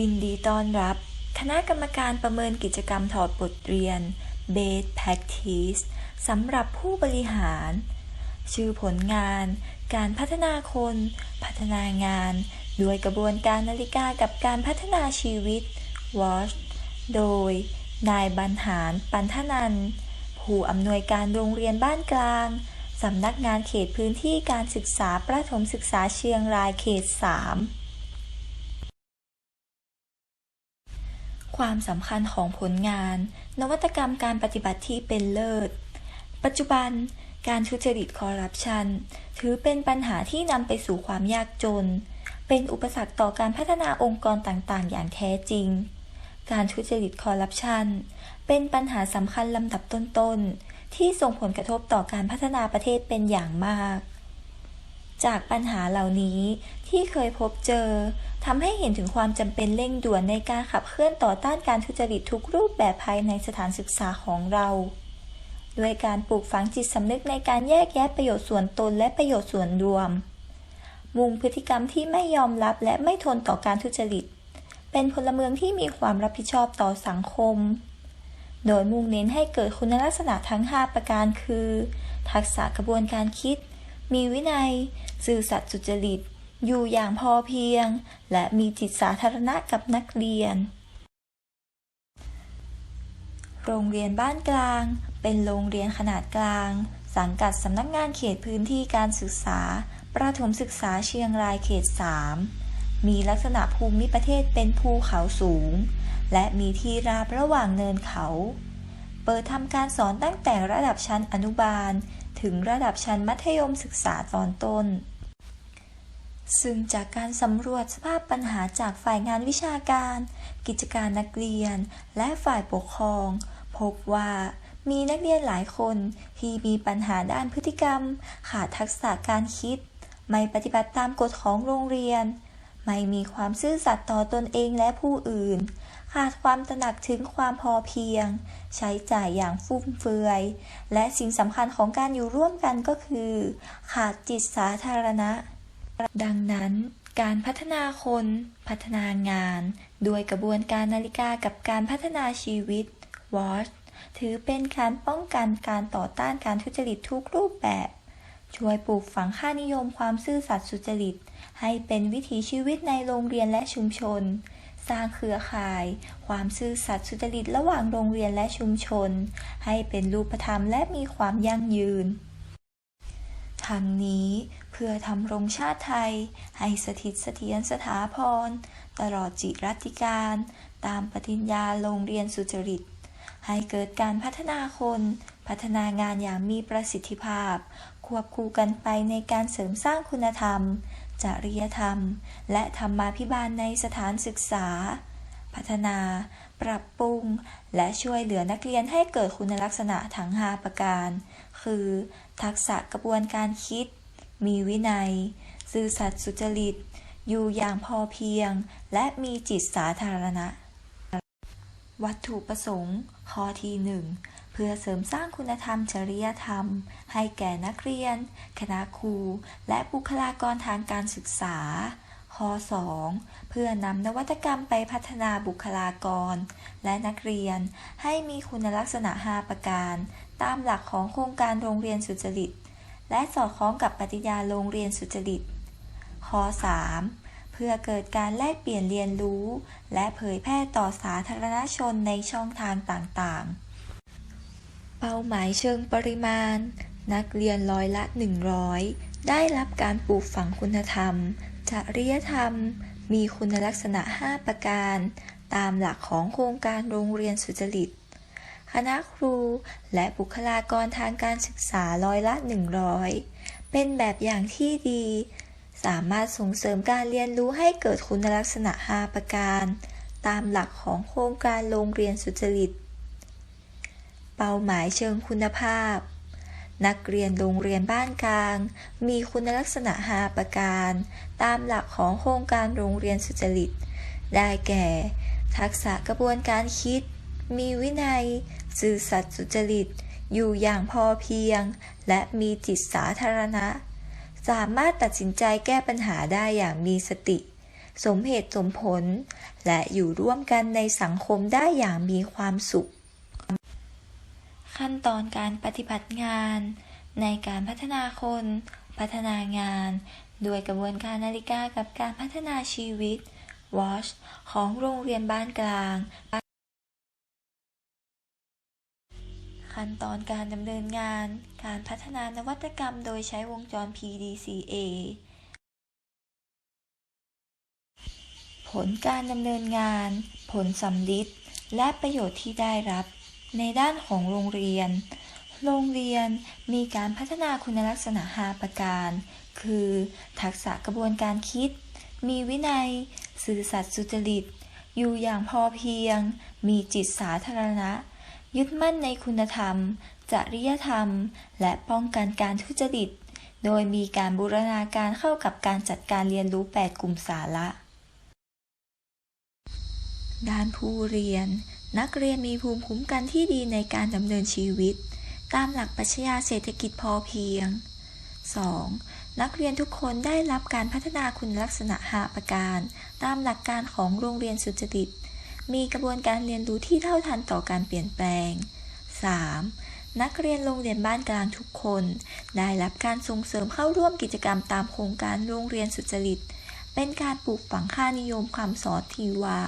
ยินดีต้อนรับ คณะกรรมการประเมินกิจกรรมถอดบทเรียน Best Practice สำหรับผู้บริหาร ชื่อผลงาน การพัฒนาคน พัฒนางาน ด้วยกระบวนการนาฬิกากับการพัฒนาชีวิต Watch โดย นายบรรหาร ปันธนัน ผู้อำนวยการโรงเรียนบ้านกลาง สำนักงานเขตพื้นที่การศึกษาประถมศึกษาเชียงรายเขต 3 ความสำคัญของผลงาน นวัตกรรมการปฏิบัติที่เป็นเลิศ ปัจจุบันการทุจริตคอร์รัปชัน ถือเป็นปัญหาที่นำไปสู่ความยากจน เป็นอุปสรรคต่อการพัฒนาองค์กรต่างๆ อย่างแท้จริง การทุจริตคอร์รัปชัน เป็นปัญหาสำคัญลำดับต้นๆ ที่ส่งผลกระทบต่อการพัฒนาประเทศเป็นอย่างมาก จากปัญหาเหล่านี้ที่เคยพบเจอทำให้เห็นถึงความจำเป็นเร่งด่วนในการขับเคลื่อนต่อต้านการทุจริตทุกรูปแบบภายในสถานศึกษาของเราด้วยการปลูกฝังจิตสำนึกในการแยกแยะประโยชน์ส่วนตนและประโยชน์ส่วนรวม มุงพฤติกรรมที่ไม่ยอมรับและไม่ทนต่อการทุจริต เป็นพลเมืองที่มีความรับผิดชอบต่อสังคม โดยมุ่งเน้นให้เกิดคุณลักษณะทั้ง 5 ประการคือ ทักษะกระบวนการคิด มีวินัยสื่อสัตย์สุจริต อยู่อย่างพอเพียง และมีจิตสาธารณะกับนักเรียน โรงเรียนบ้านกลาง เป็นโรงเรียนขนาดกลาง สังกัดสำนักงานเขตพื้นที่การศึกษา ประถมศึกษาเชียงรายเขต 3 มีลักษณะภูมิประเทศเป็นภูเขาสูง และมีที่ราบระหว่างเนินเขา เปิดทำการสอนตั้งแต่ระดับชั้นอนุบาล ถึงระดับชั้นมัธยมศึกษาตอนต้น ซึ่งจากการสำรวจสภาพปัญหาจากฝ่ายงานวิชาการ กิจการนักเรียน และฝ่ายปกครอง พบว่ามีนักเรียนหลายคนที่มีปัญหาด้านพฤติกรรม ขาดทักษะการคิด ไม่ปฏิบัติตามกฎของโรงเรียน ไม่มีความซื่อสัตย์ต่อตนเองและผู้อื่น ขาดความตระหนักถึงความพอเพียง ใช้จ่ายอย่างฟุ่มเฟือย และสิ่งสำคัญของการอยู่ร่วมกันก็คือ ขาดจิตสาธารณะ ดังนั้นการพัฒนาคน พัฒนางานด้วยกระบวนการนาฬิกากับการพัฒนาชีวิต Watch ถือเป็นการป้องกันการต่อต้านการทุจริตทุกรูปแบบ ช่วยปลูกฝังค่านิยมความซื่อสัตย์สุจริต ให้เป็นวิถีชีวิตในโรงเรียนและชุมชน สร้างเครือข่าย ความซื่อสัตย์สุจริตระหว่างโรงเรียนและชุมชน ให้เป็นรูปธรรมและมีความยั่งยืนทั้งนี้เพื่อทำรงชาติไทย ให้สถิตเสถียรสถาพร ตลอดจิรัติการ ตามปฏิญญาโรงเรียนสุจริต ให้เกิดการพัฒนาคน พัฒนางานอย่างมีประสิทธิภาพ ควบคู่กันไปในการเสริมสร้างคุณธรรม จริยธรรม และธรรมาภิบาลในสถานศึกษา พัฒนา ปรับปรุง และช่วยเหลือนักเรียนให้เกิดคุณลักษณะทั้ง5ประการ คือ ทักษะกระบวนการคิด มีวินัย ซื่อสัตย์สุจริต อยู่อย่างพอเพียง และมีจิตสาธารณะ วัตถุประสงค์ ข้อที่หนึ่ง พื่อเสริมสร้างคุณธรรมจริยธรรม ให้แก่นักเรียน คณะครู และบุคลากรทางการศึกษา ข้อ 2 เพื่อนำนวัตกรรมไปพัฒนาบุคลากร และนักเรียนให้มีคุณลักษณะ 5 ประการ ตามหลักของโครงการโรงเรียนสุจริต และสอดคล้องกับปฏิญาโรงเรียนสุจริต ข้อ 3 เพื่อเกิดการแลกเปลี่ยนเรียนรู้ และเผยแพร่ต่อสาธารณชนในช่องทางต่างๆ เป้าหมายเชิงปริมาณ นักเรียนร้อยละ 100 ได้รับการปลูกฝังคุณธรรม จริยธรรม มีคุณลักษณะ 5 ประการ ตามหลักของโครงการโรงเรียนสุจริต คณะครูและบุคลากรทางการศึกษาร้อยละ 100 เป็นแบบอย่างที่ดี สามารถส่งเสริมการเรียนรู้ให้เกิดคุณลักษณะ 5 ประการ ตามหลักของโครงการโรงเรียนสุจริต เป้าหมายเชิงคุณภาพ นักเรียนโรงเรียนบ้านกลาง มีคุณลักษณะ 5 ประการ ตามหลักของโครงการโรงเรียนสุจริต ได้แก่ ทักษะกระบวนการคิด มีวินัย สื่อสัตย์สุจริต อยู่อย่างพอเพียง และมีจิตสาธารณะ สามารถตัดสินใจแก้ปัญหาได้อย่างมีสติ สมเหตุสมผล และอยู่ร่วมกันในสังคมได้อย่างมีความสุข ขั้นตอนการปฏิบัติงาน ในการพัฒนาคน พัฒนางานโดยกระบวนการนาฬิกากับการพัฒนาชีวิต WASH ของโรงเรียนบ้านกลาง ขั้นตอนการดำเนินงาน การพัฒนานวัตกรรมโดยใช้วงจร PDCA ผลการดำเนินงาน ผลสำลิดและประโยชน์ที่ได้รับ ในด้านของโรงเรียน โรงเรียนมีการพัฒนาคุณลักษณะ 5 ประการ คือ ทักษะกระบวนการคิด มีวินัย สื่อสัตย์สุจริต อยู่อย่างพอเพียง มีจิตสาธารณะ ยึดมั่นในคุณธรรม จริยธรรม และป้องกันการทุจริต โดยมีการบูรณาการเข้ากับการจัดการเรียนรู้ 8 กลุ่มสาระด้านผู้เรียน นักเรียนมีภูมิคุ้มกันที่ดีในการดำเนินชีวิต ตามหลักปรัชญาเศรษฐกิจพอเพียง 2. นักเรียนทุกคนได้รับการพัฒนาคุณลักษณะ5ประการ ตามหลักการของโรงเรียนสุจริต มีกระบวนการเรียนรู้ที่เท่าทันต่อการเปลี่ยนแปลง 3. นักเรียนโรงเรียนบ้านกลางทุกคน ได้รับการส่งเสริมเข้าร่วมกิจกรรมตามโครงการโรงเรียนสุจริต เป็นการปลูกฝังค่านิยมความสอนทีว่า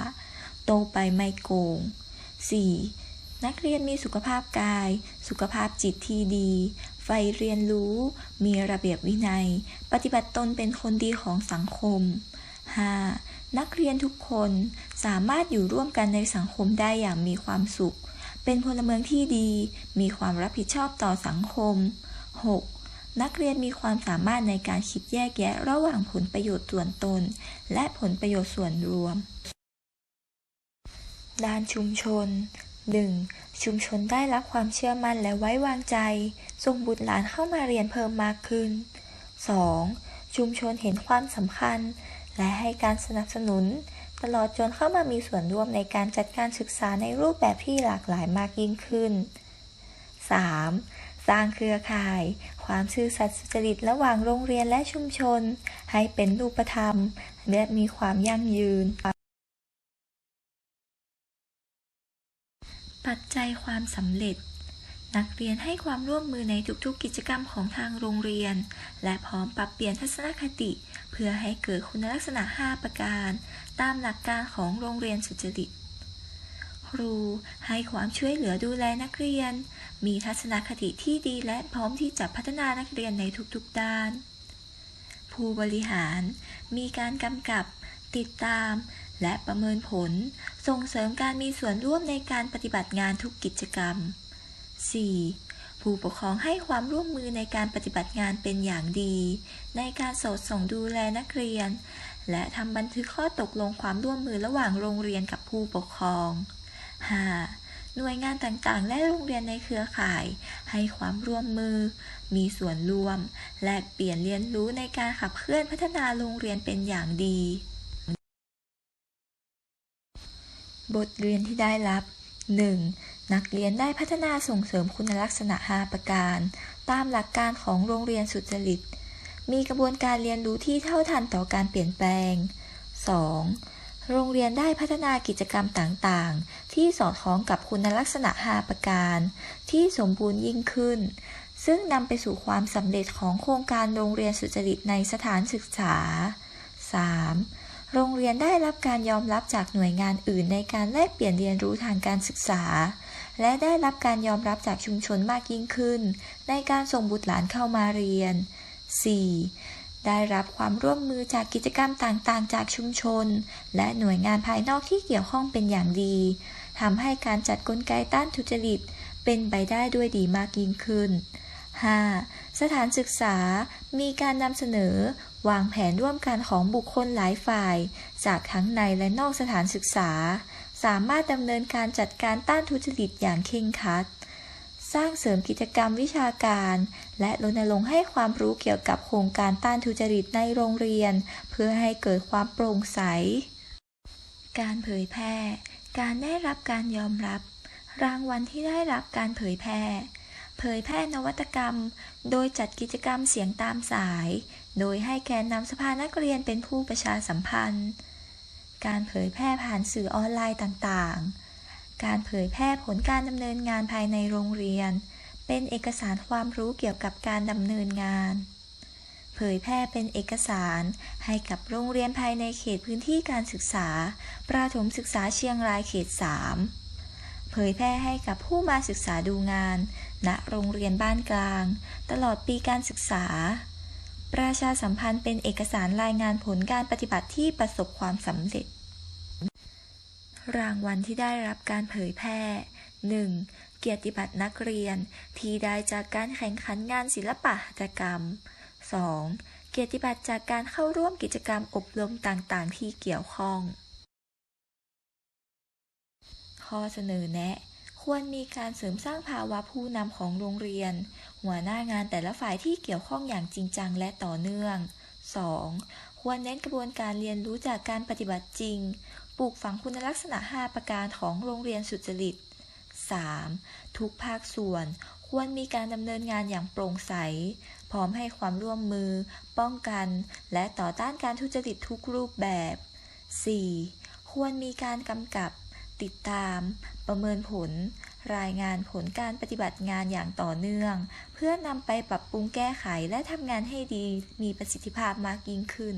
โตไปไม่โกง 4. นักเรียนมีสุขภาพกาย สุขภาพจิตที่ดีไฟเรียนรู้ มีระเบียบวินัย ปฏิบัติตนเป็นคนดีของสังคม 5. นักเรียนทุกคนสามารถอยู่ร่วมกันในสังคมได้อย่างมีความสุข เป็นพลเมืองที่ดี มีความรับผิดชอบต่อสังคม 6. นักเรียนมีความสามารถในการคิดแยกแยะระหว่างผลประโยชน์ส่วนตน และผลประโยชน์ส่วนรวม ด้านชุมชน 1. ชุมชนได้รับความเชื่อมั่นและไว้วางใจ ส่งบุตรหลานเข้ามาเรียนเพิ่มมากขึ้น 2. ชุมชนเห็นความสำคัญ และให้การสนับสนุน ตลอดจนเข้ามามีส่วนร่วมในการจัดการศึกษาในรูปแบบที่หลากหลายมากยิ่งขึ้น 3. สร้างเครือข่าย ความซื่อสัตย์สุจริตระหว่างโรงเรียนและชุมชน ให้เป็นรูปธรรม และมีความยั่งยืน ปัจจัยความสำเร็จ นักเรียนให้ความร่วมมือในทุกๆกิจกรรมของทางโรงเรียน และพร้อมปรับเปลี่ยนทัศนคติ เพื่อให้เกิดคุณลักษณะ 5 ประการ ตามหลักการของโรงเรียนสุจริตครูให้ความช่วยเหลือดูแลนักเรียน มีทัศนคติที่ดีและพร้อมที่จะพัฒนานักเรียนในทุกๆด้าน ผู้บริหาร มีการกำกับ ติดตาม และประเมินผลส่งเสริมการมีส่วนร่วมในการปฏิบัติงานทุกกิจกรรม 4. ผู้ปกครองให้ความร่วมมือในการปฏิบัติงานเป็นอย่างดี ในการสอดส่องดูแลนักเรียน และทำบันทึกข้อตกลงความร่วมมือระหว่างโรงเรียนกับผู้ปกครอง 5. หน่วยงานต่างๆ และโรงเรียนในเครือข่าย ให้ความร่วมมือ มีส่วนร่วม และเปลี่ยนเรียนรู้ในการขับเคลื่อนพัฒนาโรงเรียนเป็นอย่างดี บทเรียนที่ได้รับ 1. นักเรียนได้พัฒนาส่งเสริมคุณลักษณะ 5 ประการ ตามหลักการของโรงเรียนสุจริต มีกระบวนการเรียนรู้ที่เท่าทันต่อการเปลี่ยนแปลง 2. โรงเรียนได้พัฒนากิจกรรมต่างๆ ที่สอดคล้องกับคุณลักษณะ 5 ประการ ที่สมบูรณ์ยิ่งขึ้น ซึ่งนำไปสู่ความสำเร็จของโครงการโรงเรียนสุจริตในสถานศึกษา 3. โรงเรียนได้รับการยอมรับจากหน่วยงานอื่นในการแลกเปลี่ยนเรียนรู้ทางการศึกษา และได้รับการยอมรับจากชุมชนมากยิ่งขึ้น ในการส่งบุตรหลานเข้ามาเรียน 4. ได้รับความร่วมมือจากกิจกรรมต่างๆ จากชุมชน และหน่วยงานภายนอกที่เกี่ยวข้องเป็นอย่างดีทำให้การจัดกลไกต้านทุจริตเป็นไปได้ด้วยดีมากยิ่งขึ้น 5. สถานศึกษามีการนำเสนอ วางแผนร่วมกันของบุคคลหลายฝ่าย จากทั้งในและนอกสถานศึกษา สามารถดำเนินการจัดการต้านทุจริตอย่างเคร่งคัด สร้างเสริมกิจกรรมวิชาการ และรณรงค์ให้ความรู้เกี่ยวกับโครงการต้านทุจริตในโรงเรียน เพื่อให้เกิดความโปร่งใส การเผยแพร่ การได้รับการยอมรับ รางวัลที่ได้รับการเผยแพร่ เผยแพร่นวัตกรรม โดยจัดกิจกรรมเสียงตามสาย โดยให้แกนนำสภานักเรียนเป็นผู้ประชาสัมพันธ์ การเผยแพร่ผ่านสื่อออนไลน์ต่างๆ การเผยแพร่ผลการดำเนินงานภายในโรงเรียน เป็นเอกสารความรู้เกี่ยวกับการดำเนินงาน เผยแพร่เป็นเอกสารให้กับโรงเรียนภายในเขตพื้นที่การศึกษา ประถมศึกษาเชียงรายเขต 3 ยแพร่ให้กับผู้มาศึกษาดูงาน ณ โรงเรียนบ้านกลาง ตลอดปีการศึกษา ประชาสัมพันธ์เป็นเอกสารรายงานผลการปฏิบัติที่ประสบความสำเร็จ รางวัลที่ได้รับการเผยแพร่ 1. เกียรติบัตรนักเรียน ที่ได้จากการแข่งขันงานศิลปะหัตถกรรม 2. เกียรติบัตรจากการเข้าร่วมกิจกรรมอบรมต่างๆ ที่เกี่ยวข้อง ข้อเสนอแนะ ควรมีการเสริมสร้างภาวะผู้นำของโรงเรียน หัวหน้างานแต่ละฝ่ายที่เกี่ยวข้องอย่างจริงจังและต่อเนื่อง 2. ควรเน้นกระบวนการเรียนรู้จากการปฏิบัติจริง ปลูกฝังคุณลักษณะ 5 ประการของโรงเรียนสุจริต 3. ทุกภาคส่วน ควรมีการดำเนินงานอย่างโปร่งใส พร้อมให้ความร่วมมือ ป้องกัน และต่อต้านการทุจริตทุกรูปแบบ 4. ควรมีการกำกับ ติดตาม ประเมินผล รายงานผลการปฏิบัติงานอย่างต่อเนื่อง เพื่อนำไปปรับปรุงแก้ไขและทำงานให้ดีมีประสิทธิภาพมากยิ่งขึ้น